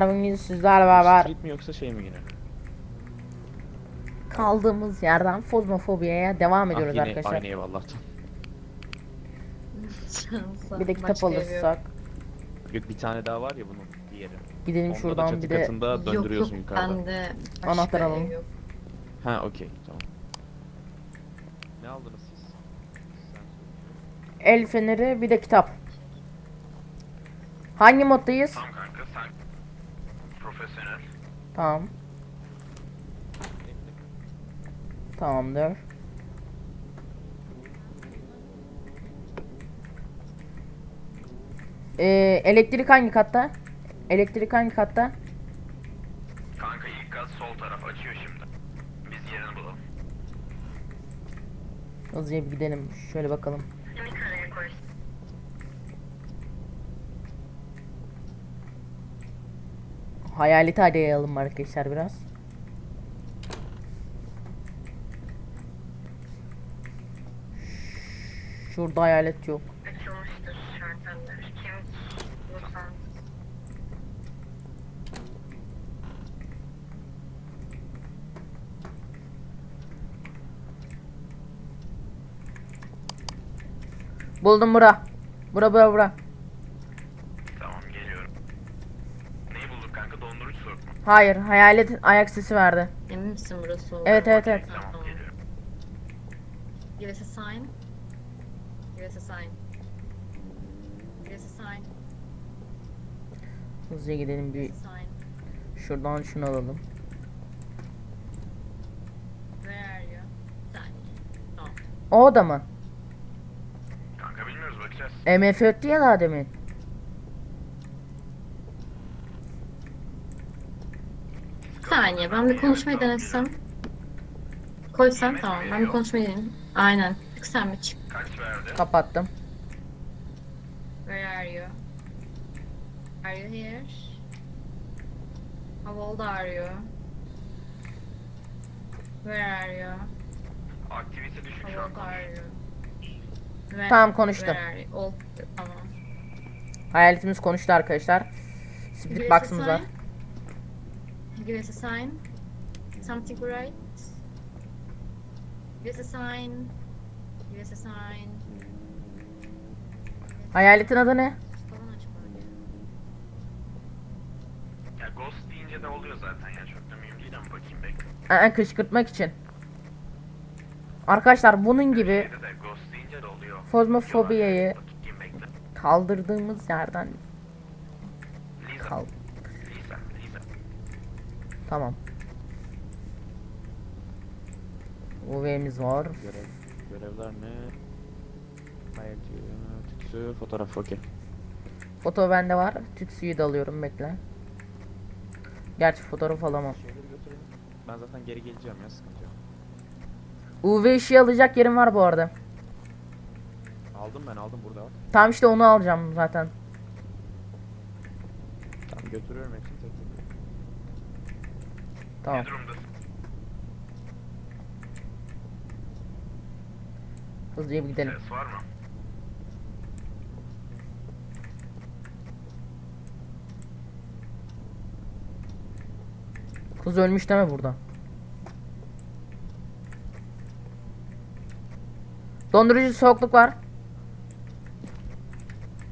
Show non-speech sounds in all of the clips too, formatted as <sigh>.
Bugün sizlerle beraber Street mi yoksa şey mi yine? kaldığımız yerden fozmofobiyaya devam Ah, ediyoruz yine arkadaşlar. aynı. Şansa. Bir de kitap yok. alırsak Yok bir tane daha var ya bunun diğeri. gidelim Onda da şuradan çatı bir de katında Yok döndürüyorsun yok yukarıda. bende başka Anahtar ev alalım. yok. Ha okey tamam. Ne aldınız siz? Sen söyle. el feneri bir de kitap. Hangi moddayız? Tamam. Tamam. Tamamdır. Ee, elektrik hangi katta? Elektrik hangi katta? Kanka ilk gaz sol taraf açıyor şimdi. Biz yerini bulalım. Hızlıca bir gidelim. Şöyle bakalım. Hayaleti arayalım arkadaşlar biraz. Şurada hayalet yok. Açılmıştır şartlarda. Kemik lütfen. Buldum bura. Bura bura bura. Tamam geliyorum. Neyi bulduk kanka? Dondurucu soğuk mu? Hayır, hayaletin ayak sesi verdi. Emin misin burası o? Evet evet evet. Tamam. Give us a sign. Give us a sign. Give us a sign. Hızlıca gidelim bir şuradan şunu alalım. Where are you? Sign. Tamam. O da mı? Kanka bilmiyoruz bakacağız. MF öttü ya daha demin. Bir saniye ben bir konuşmayı denesem. Koysan tamam ben bir konuşmayı deneyim. Aynen. Çık sen bir çık. Kaç verdi? Kapattım. Where are you? Are you here? How old are you? Where are you? Aktivite düşük How şu an old are you? Where- Tamam, konuştum. Where are you? Old, tamam. Hayaletimiz konuştu arkadaşlar. A box'ımız var. sign. Give us a sign. Something right. Give us a sign. Give us a sign. Hayaletin adı ne? Ya ghost deyince de oluyor zaten ya. Çok da mühim değil ama bakayım bekle. Aa, kışkırtmak için. Arkadaşlar bunun gibi Şeyde de ghost deyince de oluyor. Fozmofobiyayı- kaldırdığımız yerden Lisa. Tamam. UV'miz var. Görev, görevler ne? Hayat tütsü, fotoğraf okey. Foto bende var. Tütsüyü de alıyorum bekle. Gerçi fotoğraf alamam. Ben zaten geri geleceğim ya sıkıntı yok. UV ışığı alacak yerim var bu arada. Aldım ben aldım burada bak. Tamam işte onu alacağım zaten. Tamam götürüyorum hepsini. Tamam. Ne durumdasın? Hızlıca bir gidelim. Ses var mı? Kız ölmüş deme burada. Dondurucu soğukluk var.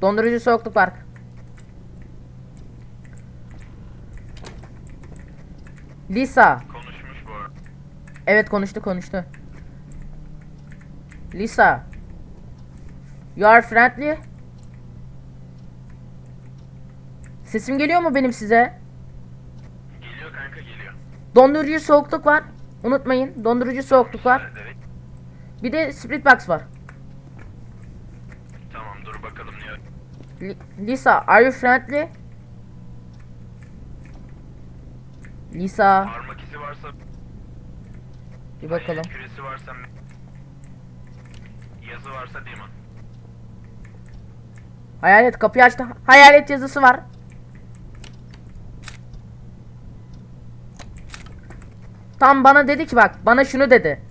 Dondurucu soğukluk var. Lisa. Konuşmuş bu arada. Evet konuştu konuştu. Lisa. You are friendly. Sesim geliyor mu benim size? Geliyor kanka geliyor. Dondurucu soğukluk var. Unutmayın. Dondurucu soğukluk var. Ederek. Bir de split box var. Tamam dur bakalım ne Li- Lisa, are you friendly? Lisa, Parmak izi varsa bir bakalım. küresi varsa yazı varsa demon. Hayalet kapıyı açtı. Hayalet yazısı var. Tam bana dedi ki bak, bana şunu dedi.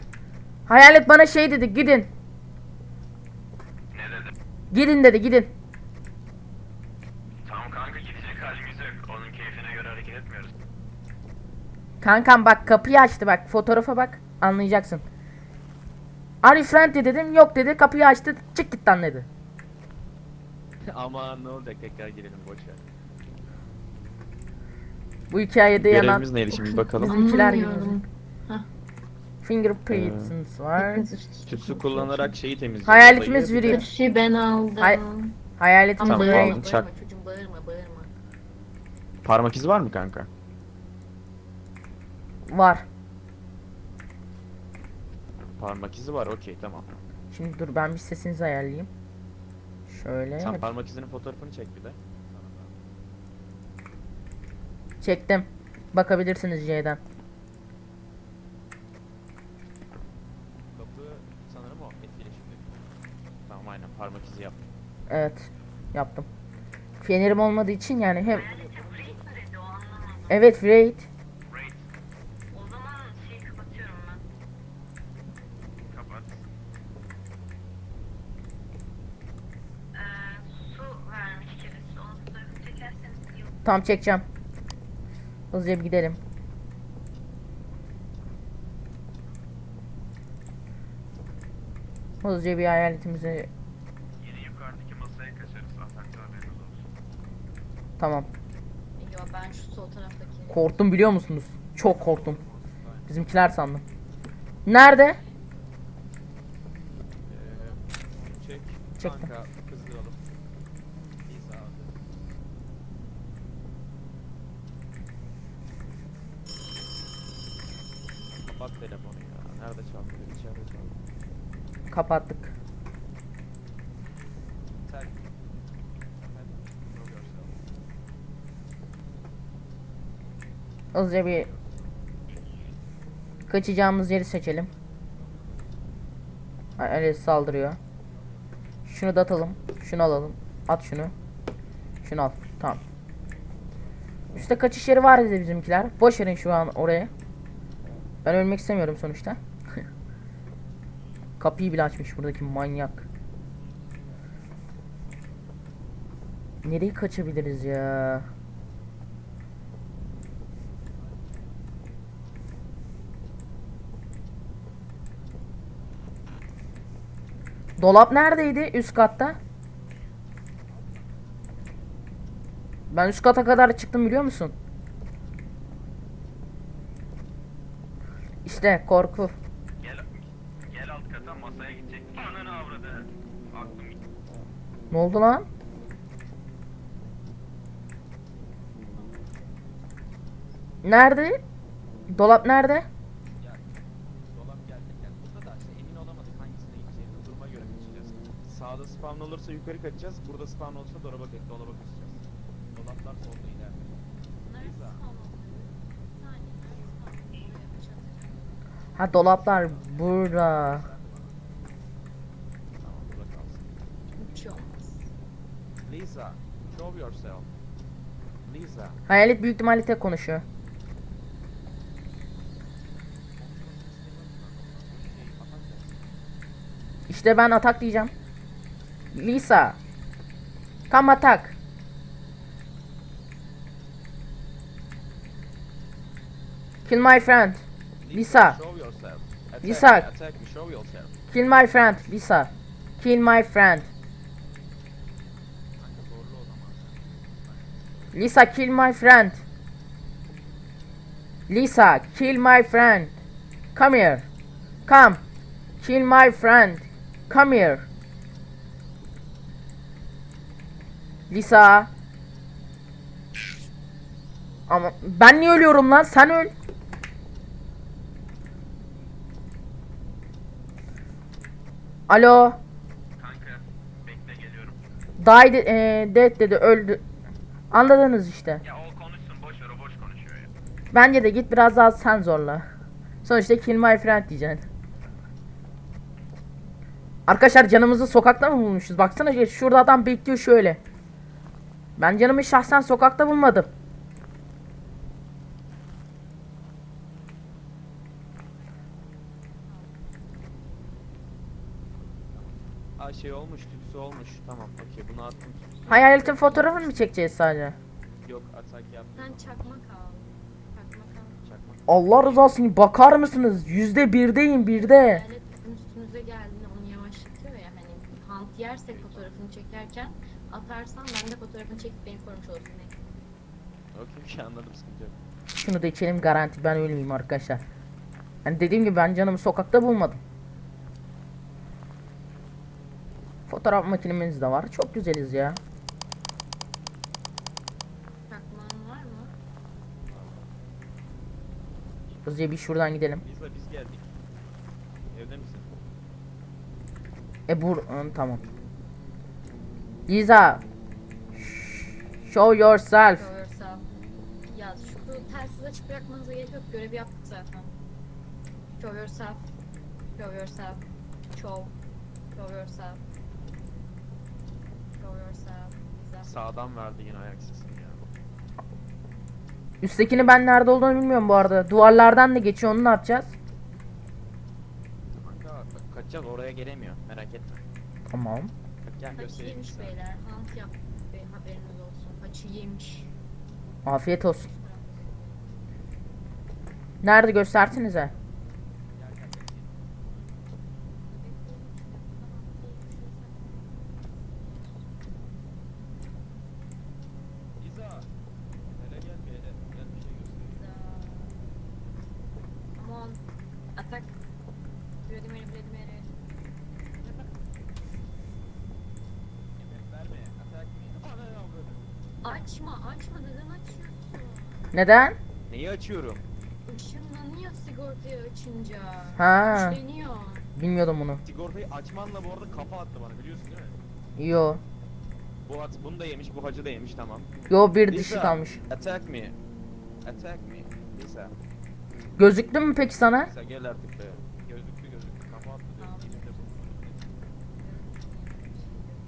Hayalet bana şey dedi, gidin. Ne dedi? Gidin dedi, gidin. Kankam bak kapıyı açtı bak fotoğrafa bak anlayacaksın. Are you friendly dedim yok dedi kapıyı açtı çık git lan dedi. <laughs> Aman ne olacak tekrar girelim boş ver. Bu hikayede yanan Görevimiz neydi şimdi <laughs> bakalım. Bizimkiler gibi. Anlamıyorum. fingerprints var. Tütsü kullanarak şeyi temizliyoruz. Hayaletimiz odayı. biri- Tütsüyü ben aldım. Hay- Hayaletim Ama Tamam, bağırma, aldım, çak. çocuğum bağırma bağırma. Parmak izi var mı kanka? Var. Parmak izi var okey tamam. Şimdi dur ben bir sesinizi ayarlayayım. Şöyle Sen parmak izinin fotoğrafını çek bir de. çektim. Bakabilirsiniz C'den. Kapı sanırım o etkileşimde. Tamam aynen parmak izi yap. Evet yaptım. Fenerim olmadığı için yani hem Evet Raid. Raid. O zaman şeyi kapatıyorum ben. Kapat. Ee, su vermiş birisi. Onu fotoğrafını çekerseniz iyi olur. Tam çekeceğim. Hızlıca bir gidelim. Hızlıca bir hayaletimizi Yeni yukarıdaki masaya kaçarız. Atakta haberiniz olsun. tamam. Yo ben şu sol taraftaki. Korktum biliyor musunuz? Çok korktum. Bizimkiler sandım. Nerede? Ee, çek. Çektim. Kanka kızdıralım. İza adı. Kapat telefonu ya. Nerede çaldı? İçeride çaldı. Kapattık. Hızlıca bir kaçacağımız yeri seçelim. Hayalet saldırıyor. Şunu da atalım. Şunu alalım. At şunu. Şunu al. Tamam. Üste kaçış yeri var dedi bizimkiler. Boş verin şu an oraya. Ben ölmek istemiyorum sonuçta. Kapıyı bile açmış buradaki manyak. Nereye kaçabiliriz ya? Dolap neredeydi? Üst katta. Ben üst kata kadar çıktım biliyor musun? İşte korku. Gel, gel alt kata masaya gidecek. Ananı avradı. Aklım gitti. Ne oldu lan? Nerede? Dolap nerede? Sağda spawn olursa yukarı kaçacağız. Burada spawn olursa dolaba, dolaba kaçacağız. Dolaplar solda ileride. Ha dolaplar burada. Tamam burada kalsın. Hiç şey olmaz. Lisa, show yourself. Lisa. Hayalet büyük ihtimalle tek konuşuyor. İşte ben atak diyeceğim. Lisa. Come atak. Kill my friend. Lisa. Lisa. Kill my friend. Lisa. Kill my friend. Kanka zorlu o zaman. Lisa, kill my friend. Lisa, kill my friend. Come here. Come. Kill my friend. Come here. Lisa. Ama ben niye ölüyorum lan? Sen öl. Alo. Kanka bekle geliyorum. Die de- e, dead dedi öldü. Anladınız işte. Ya o konuşsun boş ver o boş konuşuyor ya. Bence de git biraz daha sen zorla. Sonuçta kill my friend diyeceksin. Arkadaşlar canımızı sokakta mı bulmuşuz? Baksana şurada adam bekliyor şöyle. Ben canımı şahsen sokakta bulmadım. Aa şey olmuş, tütsü olmuş. Tamam okey bunu attım. Hayaletin fotoğrafını mı çekeceğiz sadece? Yok atak yapma. Sen çakmak al. Çakmak al. Çakmak. Allah rızası için bakar mısınız? Yüzde birdeyim birde. Hayalet bizim üstümüze geldiğinde onu yavaşlatıyor ya hani hant yersek fotoğrafını çekerken atarsan ben de fotoğrafını çekip beni korumuş olursun. Okey bir şey anladım sıkıntı yok. Şunu da içelim garanti ben ölmeyeyim arkadaşlar. Hani dediğim gibi ben canımı sokakta bulmadım. Fotoğraf makinemiz de var. Çok güzeliz ya. Çakmağın var mı? Hızlıca bir şuradan gidelim. Biz de biz geldik. Evde misin? E bur Hı, tamam. Liza. Show yourself. Show yourself. Ya şu telsiz açık bırakmanıza gerek yok. Görevi yaptık zaten. Show yourself. Show yourself. Show. Show yourself. Sağdan verdi yine ayak sesini ya. Üsttekini ben nerede olduğunu bilmiyorum bu arada. Duvarlardan da geçiyor onu ne yapacağız? Kanka kaçacağız oraya gelemiyor merak etme. Tamam. Bak gel Haçı göstereyim yemiş beyler. Hunt yap. Be, haberiniz olsun. Haçı yemiş. Afiyet olsun. Nerede göstersenize. Gel gel gel. İza. Hele gel bir hele. Gel bir şey göstereyim. Come on. Atak. Vladimir Vladimir. Yemek verme. Atak me. Ana ya böyle. Açma açma neden açıyorsun? Neden? Neyi açıyorum? Işınlanıyor sigortayı açınca. Ha. Güçleniyor. Bilmiyordum bunu. Sigortayı açmanla bu arada kafa attı bana biliyorsun değil mi? Yo. Bu at bunu da yemiş, bu hacı da yemiş tamam. Yo bir dişi Lisa, kalmış. Attack me. Attack me. Lisa. Gözüktü mü peki sana? Lisa gel artık be. Gözüktü gözüktü. Kafa attı.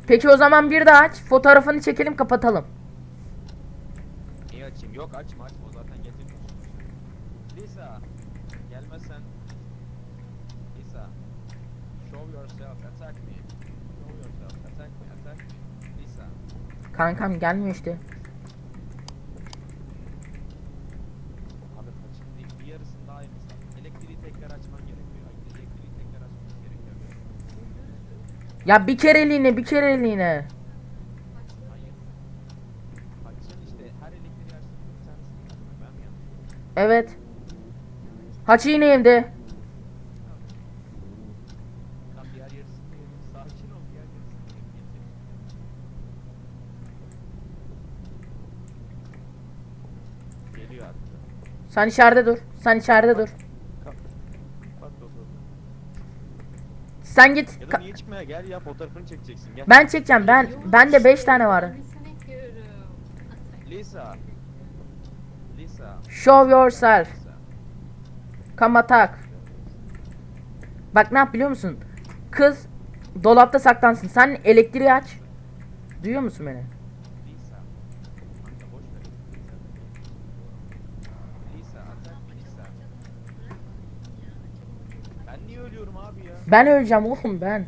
Peki o zaman bir de aç. Fotoğrafını çekelim kapatalım. Yok açma açma. O zaten getirmiş. Lisa. Gelmezsen. Lisa. Show yourself. Attack me. Show yourself. Attack me. Attack me. Lisa. Kankam gelmiyor işte. Abi kaçın değil. Bir yarısını daha iyi mesela. Elektriği tekrar açman gerekiyor. Ay, Elektriği tekrar açman gerekiyor. Ya bir kereliğine bir kereliğine. Hayır. Açacaksın işte. Her elektriği açtığında bir tanesini açmak. Ben mi yanlış? Evet. Haçı yine evde. Lan diğer yarısını yedim. Sakin ol. Diğer yarısını yedim. Geliyor artık. Sen içeride dur. Sen içeride dur. Sen git. Ya da Ka- niye çıkmaya gel ya fotoğrafını çekeceksin gel. ben çekeceğim. Ben ben de 5 tane var. Lisa. Show yourself. Come attack. Bak ne yap biliyor musun? Kız dolapta saklansın. Sen elektriği aç. Duyuyor musun beni? Ben öleceğim oğlum ben.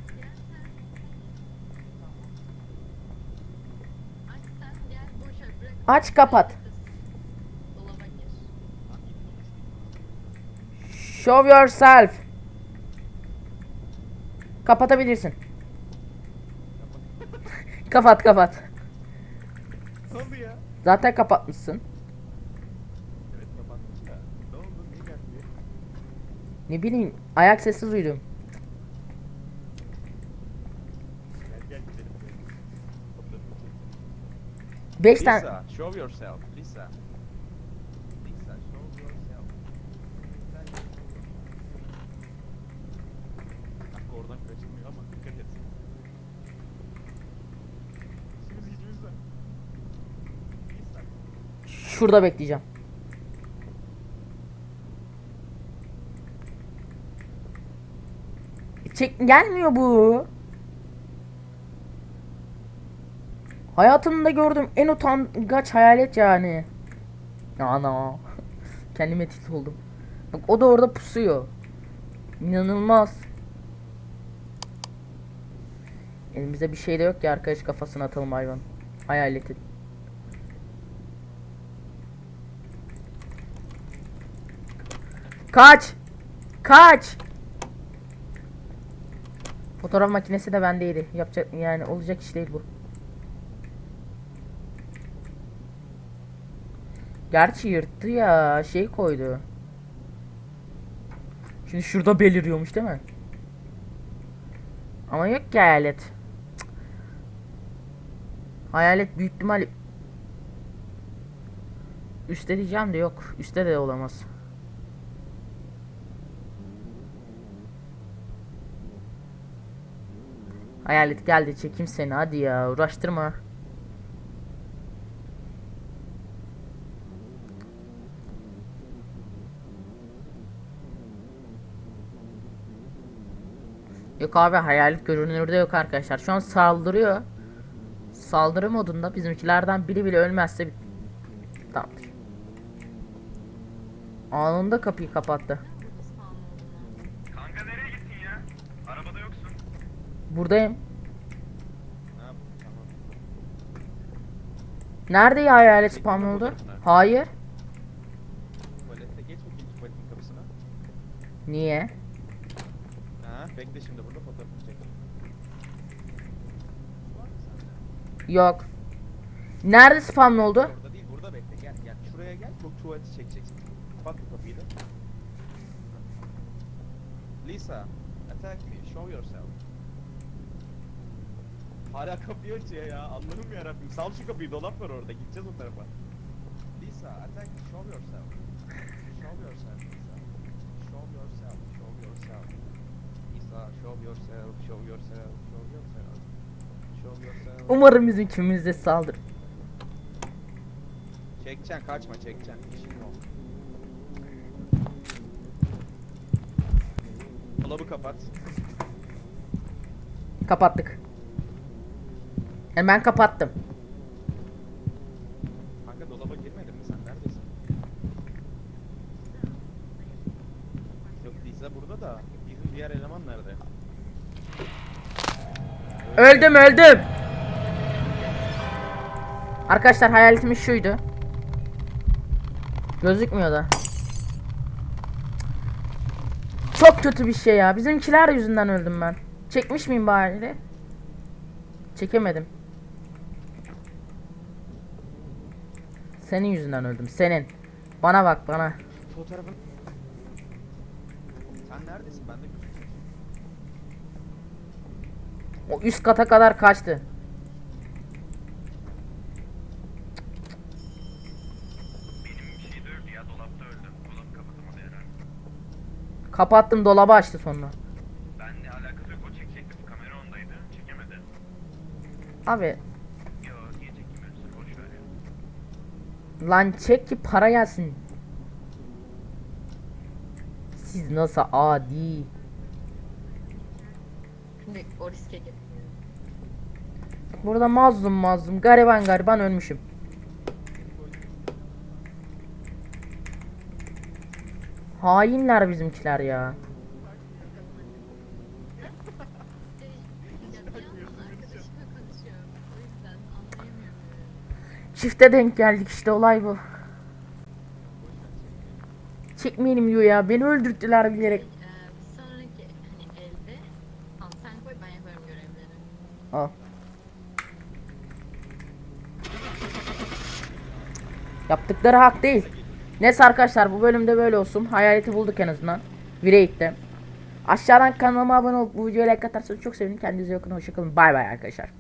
Aç kapat. Dolaba gir. Show yourself. Kapatabilirsin. <laughs> kapat kapat. Ne oldu ya? Zaten kapatmışsın. Evet kapattım. Ne oldu? Niye geldi? Ne bileyim ayak sesi duydum. Gel gel gidelim. Çekelim. 5 tane. Lisa, show yourself. Lisa, show yourself. Kanka oradan kaçılmıyor ama dikkat et. İşimiz gücümüz var. Lisa. Şurada bekleyeceğim. Çek gelmiyor bu. Hayatımda gördüğüm en utangaç hayalet yani. Ana. <laughs> Kendime tilt oldum. Bak o da orada pusuyor. İnanılmaz. Elimizde bir şey de yok ki arkadaş kafasına atalım hayvan. Hayaletin. Kaç. Kaç. Fotoğraf makinesi de bendeydi. Yapacak yani olacak iş değil bu. Gerçi yırttı ya. Şey koydu. Şimdi şurada beliriyormuş değil mi? Ama yok ki hayalet. Cık. Hayalet büyük ihtimal Üste diyeceğim de yok. Üste de olamaz. Hayalet geldi çekeyim seni hadi ya uğraştırma. Yok abi hayalet görünürde yok arkadaşlar. Şu an saldırıyor. Saldırı modunda bizimkilerden biri bile ölmezse Tamamdır. Anında kapıyı kapattı. Burada spawn olduğunu. Kanka nereye gittin ya? Arabada yoksun. Buradayım. Nerede ya hayalet spam oldu? Hayır. Niye? Ha, bekle şimdi burada fotoğrafını çek. Yok. Nerede spam oldu? Burada değil, burada bekle. Gel, gel. Şuraya gel. Çok tuvaleti çekeceksin. Kapat bu kapıyı da. Lisa, attack me. Show yourself. Hala kapıyı açıyor ya. Allah'ım yarabbim. Sal şu kapıyı. Dolap var orada. Gideceğiz o tarafa. Lisa, attack. Show yourself. Show yourself, Lisa. Show yourself. Show yourself. Lisa, show yourself. Show yourself. Show yourself. Show yourself. Umarım bizim kimimiz de saldır. Çekeceksin kaçma çekeceksin. İşin yok. Dolabı kapat. Kapattık. Ben kapattım. Kanka dolaba girmedin mi sen neredesin? Yok Lisa burada da bizim diğer eleman nerede? Öldüm öldüm. Arkadaşlar hayaletimiz şuydu. Gözükmüyor da. Çok kötü bir şey ya. Bizimkiler yüzünden öldüm ben. Çekmiş miyim bari? Çekemedim. Senin yüzünden öldüm. Senin. Bana bak bana. Fotoğrafın... Sen neredesin? Ben de. O üst kata kadar kaçtı. Herhalde. Kapattım dolabı açtı sonra. Benle alakası yok. O çekecekti. Bu kamera ondaydı. Çekemedi. Abi Yo niye çekemiyorsun? Boş ver ya. Lan çek ki para gelsin. Siz nasıl adi? Şimdi o riske girdim. Burada mazlum mazlum gariban gariban ölmüşüm. Hainler bizimkiler ya. Çifte denk geldik işte olay bu. Çekmeyelim diyor ya beni öldürttüler bilerek. Bir sonraki hani. Al. Yaptıkları hak değil. Neyse arkadaşlar bu bölümde böyle olsun. Hayaleti bulduk en azından. Vireik'te. Aşağıdan kanalıma abone olup bu videoya like atarsanız çok sevinirim. Kendinize iyi bakın. Hoşçakalın. Bay bay arkadaşlar.